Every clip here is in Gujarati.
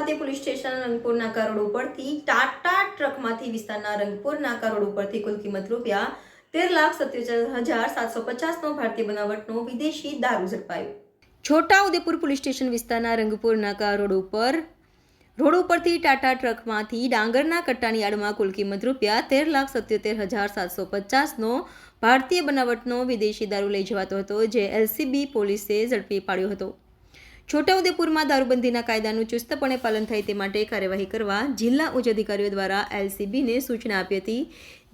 નાકા કરોડ ઉપરથી ટાટા ટ્રકમાંથી વિસ્તારના રંગપુરના કરોડ ઉપરથી કુલ કિંમત રૂપિયા તેર લાખ સત્યોતેર હજાર સાતસો પચાસનો ભારતીય બનાવટનો વિદેશી દારૂ ઝડપાયો. છોટા પોલીસ સ્ટેશન વિસ્તારના રંગપુર કરોડ રોડ ઉપર, રોડ ઉપરથી ટાટા ટ્રકમાંથી ડાંગરના કટ્ટાની આડમાં કુલ કિંમત રૂપિયા તેર લાખ સત્યોતેર હજાર સાતસો પચાસનો ભારતીય બનાવટનો વિદેશી દારૂ લઈ જવાતો હતો, જે એલસીબી પોલીસે ઝડપી પાડ્યો હતો. છોટાઉદેપુરમાં દારૂબંધીના કાયદાનું ચુસ્તપણે પાલન થાય તે માટે કાર્યવાહી કરવા જિલ્લા ઉચ્ચ અધિકારીઓ દ્વારા એલસીબીને સૂચના આપી હતી.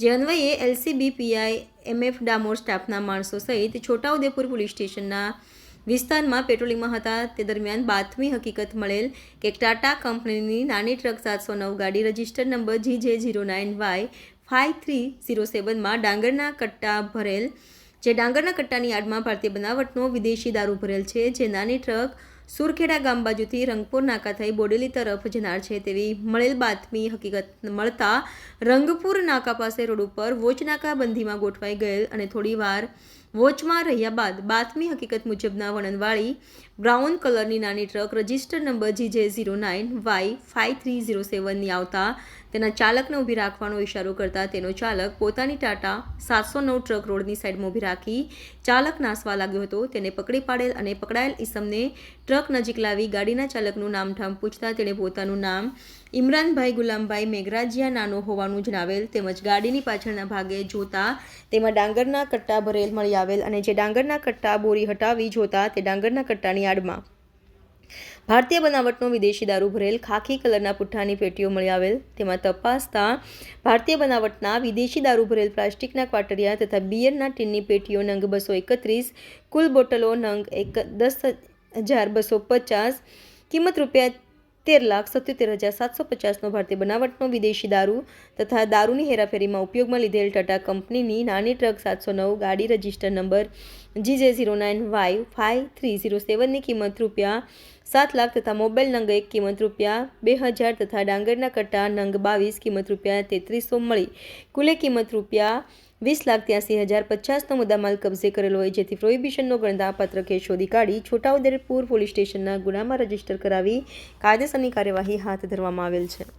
જે અન્વયે એલસીબી, પીઆઈ, એમએફ, ડામોર સ્ટાફના માણસો સહિત છોટાઉદેપુર પોલીસ સ્ટેશનના વિસ્તારમાં પેટ્રોલિંગમાં હતા. તે દરમિયાન બાતમી હકીકત મળેલ કે ટાટા કંપનીની નાની ટ્રક સાતસો નવ ગાડી register number G J zero nine Y five three zero સેવનમાં ડાંગરના કટ્ટા ભરેલ, જે ડાંગરના કટ્ટાની આડમાં ભારતીય બનાવટનો વિદેશી દારૂ ભરેલ છે, જે નાની ટ્રક સુરખેડા ગામ બાજુથી રંગપુર નાકા થઈ બોડેલી તરફ જનાર છે તેવી મળેલ બાતમી હકીકત મળતા રંગપુર નાકા પાસે રોડ ઉપર વોચ નાકા બંધીમાં ગોઠવાઈ ગયેલ અને થોડીવાર વોચમાં રહ્યા બાદ બાતમી હકીકત મુજબના વર્ણનવાળી બ્રાઉન કલરની નાની truck register number G J zero nine Y five three zero સેવનની આવતા તેના ચાલકને ઊભી રાખવાનો ઇશારો કરતા તેનો ચાલક પોતાની ટાટા સાતસો નવ ટ્રક રોડની સાઈડમાં ઊભી રાખી ચાલક નાસવા લાગ્યો હતો. તેને પકડી પાડેલ અને પકડાયેલ ઈસમને ટ્રક નજીક લાવી ગાડીના ચાલકનું નામઠામ પૂછતા તેણે પોતાનું નામ ઇમરાનભાઈ ગુલામભાઈ મેઘરાજિયા નાનો હોવાનું જણાવેલ તેમજ ગાડીની પાછળના ભાગે જોતા તેમાં ડાંગરના કટ્ટા ભરેલ મળી આવેલ અને જે ડાંગરના કટ્ટા બોરી હટાવી જોતા તે ડાંગરના કટ્ટાની આડમાં ભારતીય બનાવટનો વિદેશી દારૂ ભરેલ ખાખી કલરના પુઠ્ઠાની પેટીઓ મળી આવેલ. તેમાં તપાસતા ભારતીય બનાવટના વિદેશી દારૂ ભરેલ પ્લાસ્ટિકના ક્વાટરિયા તથા બિયરના ટીનની પેટીઓ નંગ બસો એકત્રીસ, કુલ બોટલો નંગ એક દસ હજાર બસો પચાસ, કિંમત રૂપિયા તેર લાખ સત્યોતેર હજાર સાતસો પચાસનો ભારતીય બનાવટનો વિદેશી દારૂ તથા દારૂની હેરાફેરીમાં ઉપયોગમાં લીધેલ ટાટા કંપનીની નાની ટ્રક સાતસો નવ, ગાડી register number G J zero nine Y five three zero સેવનની કિંમત રૂપિયા સાત લાખ તથા મોબાઈલ નંગ એક કિંમત રૂપિયા બે હજાર તથા ડાંગરના કટ્ટા નંગ બાવીસ કિંમત રૂપિયા તેત્રીસો મળી. કુલે કિંમત રૂપિયા વીસ લાખ ત્યાસી હજાર પચાસનો મુદ્દામાલ કબજે કરેલો હોય જેથી પ્રોહિબિશનનો ગણતાપત્ર કેસ શોધી કાઢી છોટાઉદેપુર પોલીસ સ્ટેશનના ગુનામાં રજિસ્ટર કરાવી કાયદેસરની કાર્યવાહી હાથ ધરવામાં આવેલ છે.